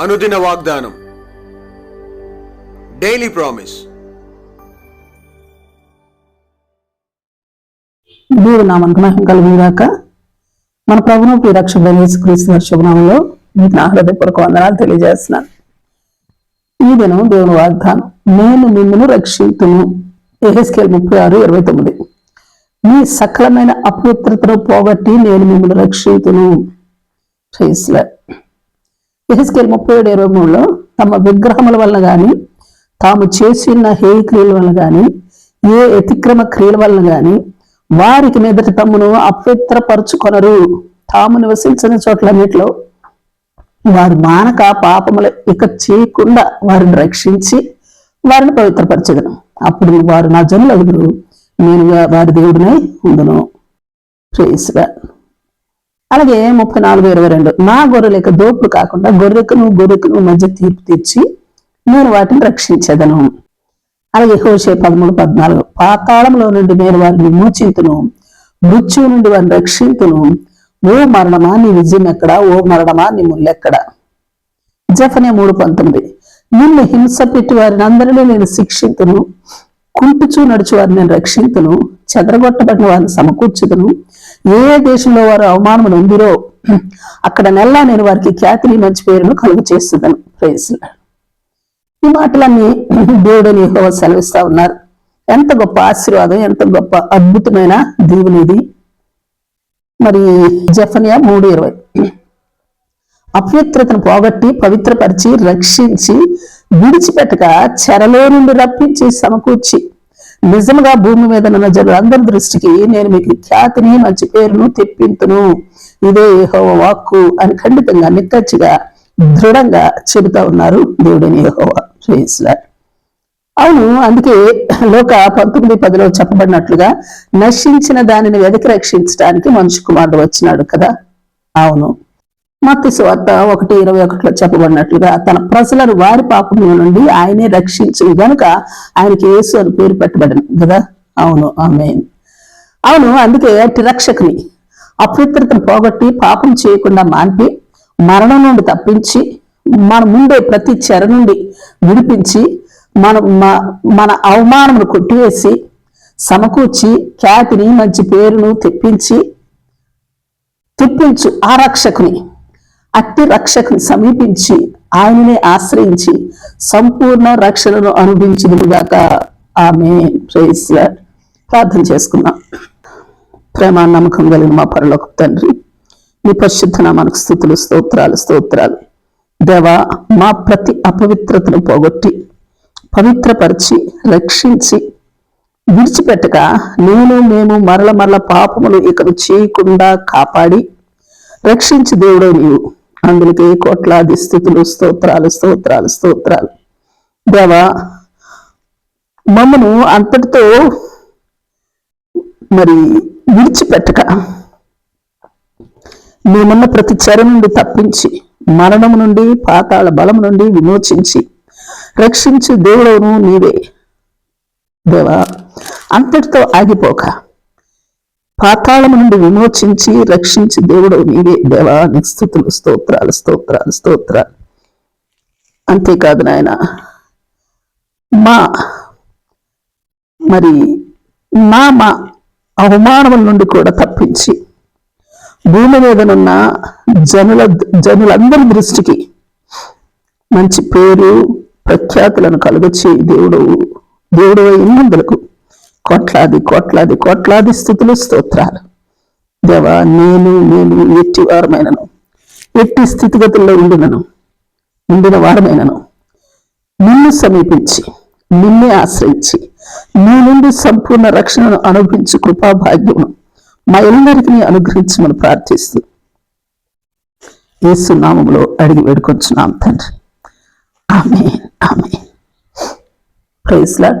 అనుదిన వాగ్దానం. Daily promise దేవుడు నామనికి మహిమ కలుగుగాక మన ప్రభును ప్రియరక్షకుడైన యేసుక్రీస్తు వారి శుభనామంలో మీకు నా హృదయపూర్వక వందనాలు తెలియజేస్తున్నాను. ఈ దినం దేవుని వాగ్దానం నేను నిన్ను రక్షితును. ఎహెస్కేల్ ముప్పై ఆరు ఇరవై తొమ్మిది. మీ సకలమైన అపవిత్రతను పోగొట్టి నేను మిమ్మల్ని రక్షితును. రక్షింతును ఎహెస్కేల్ ముప్పై ఏడు ఇరవై మూడులో తమ విగ్రహముల వల్ల కానీ తాము చేసిన హేయ క్రియల వల్ల కానీ ఏ అతిక్రమ క్రియల వల్ల కానీ వారికి మీదట తమ్మును అపవిత్రపరుచుకొనరు. తాము నివసించిన చోట్లన్నిట్లో వారు మానక పాపములు ఇక చేయకుండా వారిని రక్షించి వారిని పవిత్రపరచదను. అప్పుడు వారు నా జనులగుదురు నేను వారి దేవుడినై ఉండును. ప్రేస్గా అలాగే ముప్పై నాలుగు ఇరవై రెండు. నా గొర్రెలక దోపుడు కాకుండా గొర్రెకును గొర్రెకును మధ్య తీర్పు తీర్చి నేను వాటిని రక్షించదను అలాగే హోషే పదమూడు పద్నాలుగు. పాతాళంలో నుండి నేను వారిని మూచింతును మృత్యువు నుండి వారిని రక్షింతును. ఓ మరణమా నీ విజయం ఎక్కడా? ఓ మరణమా నీ ముల్లెక్కడా జఫనే మూడు పంతొమ్మిది. నిన్ను హింస పెట్టి వారిని అందరినీ నేను శిక్షితును. కుంటుచూ నడుచు వారిని నేను రక్షింతును. చెదరగొట్టబడిన వారిని సమకూర్చుతును ఏ దేశంలో వారు అవమానములు ఉందిరో అక్కడ నెల్లా నేను వారికి ఖ్యాతిని మంచి పేరును కలుగు చేస్తుందని ప్రేసులు ఈ మాటలన్నీ దేవుడని యెహోవా సెలవిస్తా ఉన్నారు. ఎంత గొప్ప ఆశీర్వాదం ఎంత గొప్ప అద్భుతమైన దీవుని ఇది. మరి జఫనియా మూడు ఇరవై. అపవిత్రతను పోగొట్టి పవిత్రపరిచి రక్షించి విడిచిపెట్టక చెరలో నుండి రప్పించి సమకూర్చి నిజంగా భూమి మీద ఉన్న జనులందరి దృష్టికి నేను మీకు ఖ్యాతిని మంచి పేరును తెప్పింతును. ఇదే యహోవ వాక్కు అని ఖండితంగా నిక్కచ్చిగా దృఢంగా చెబుతా ఉన్నారు దేవుడిని యహోవ. ప్రైజ్ అవును అందుకే లోక పంతొమ్మిది పదిలో చెప్పబడినట్లుగా నశించిన దానిని వెదకి రక్షించడానికి మనుషు కుమారుడు వచ్చినాడు కదా. అవును. మత్తి సువార్త ఒకటి ఇరవై ఒకటిలో చెప్పబడినట్లుగా తన ప్రజలను వారి పాపముల నుండి ఆయనే రక్షించును గనుక ఆయనకి యేసు అని పేరు పెట్టబడింది కదా. అవును ఆమె అవును అందుకే అట్టి రక్షకుని అపవిత్రతను పోగొట్టి పాపం చేయకుండా మాన్పి మరణం నుండి తప్పించి మన ముందే ప్రతి చెర నుండి విడిపించి మన మన అవమానమును కొట్టివేసి సమకూర్చి ఖ్యాతిని మంచి పేరును తెప్పించి తెప్పించు ఆ రక్షకుని. అట్టి రక్షకుని సమీపించి ఆయననే ఆశ్రయించి సంపూర్ణ రక్షణను అనుభవించినగాక ఆమె ప్రేస్ ప్రార్థన చేసుకున్నాం ప్రేమ నమ్మకం కలిగిన మా పరలోక తండ్రి మీ పరిశుద్ధ నామానికి స్థుతులు స్తోత్రాలు స్తోత్రాలు. దేవా మా ప్రతి అపవిత్రతను పోగొట్టి పవిత్రపరిచి రక్షించి విడిచిపెట్టక నేను మేము మరల మరల పాపములు ఇకను చేయకుండా కాపాడి రక్షించి దేవుడు నీవు. అందుకే కోట్లాది స్థుతులు స్తోత్రాలు స్తోత్రాలు స్తోత్రాలు. దేవా మమ్మను అంతటితో మరి విడిచిపెట్టక. మేమున్న ప్రతి చెర నుండి తప్పించి మరణము నుండి పాతాళ బలం నుండి విమోచించి రక్షించి దేవుడవును నీవే. దేవా అంతటితో ఆగిపోక. పాతాళం నుండి విమోచించి రక్షించి దేవుడు నీవే. దేవా నీకు స్థుతులు స్తోత్రాలు స్తోత్రాలు స్తోత్రాలు. అంతేకాదు నాయన మా మరి మా మా అవమానముల నుండి కూడా తప్పించి భూమి మీదనున్న జనుల జనులందరి దృష్టికి మంచి పేరు ప్రఖ్యాతులను కలుగొచ్చి దేవుడు. దేవుడు ఎన్నందులకు కోట్లాది కోట్లాది కోట్లాది స్థుతులు స్తోత్రాలు. దేవా నేను నేను ఎట్టి వారమైనను ఎట్టి స్థితిగతుల్లో ఉండినను ఉండిన వారమైనను. నిన్ను సమీపించి నిన్నే ఆశ్రయించి నీ నుండి సంపూర్ణ రక్షణను అనుభవించు కృపా భాగ్యమును మా అందరికీ అనుగ్రహించమని ప్రార్థిస్తూ యేసు నామంలో అడిగి వేడుకొచ్చున్నాం తండ్రి. ఆమె ఆమె ప్రైజ్లాడ్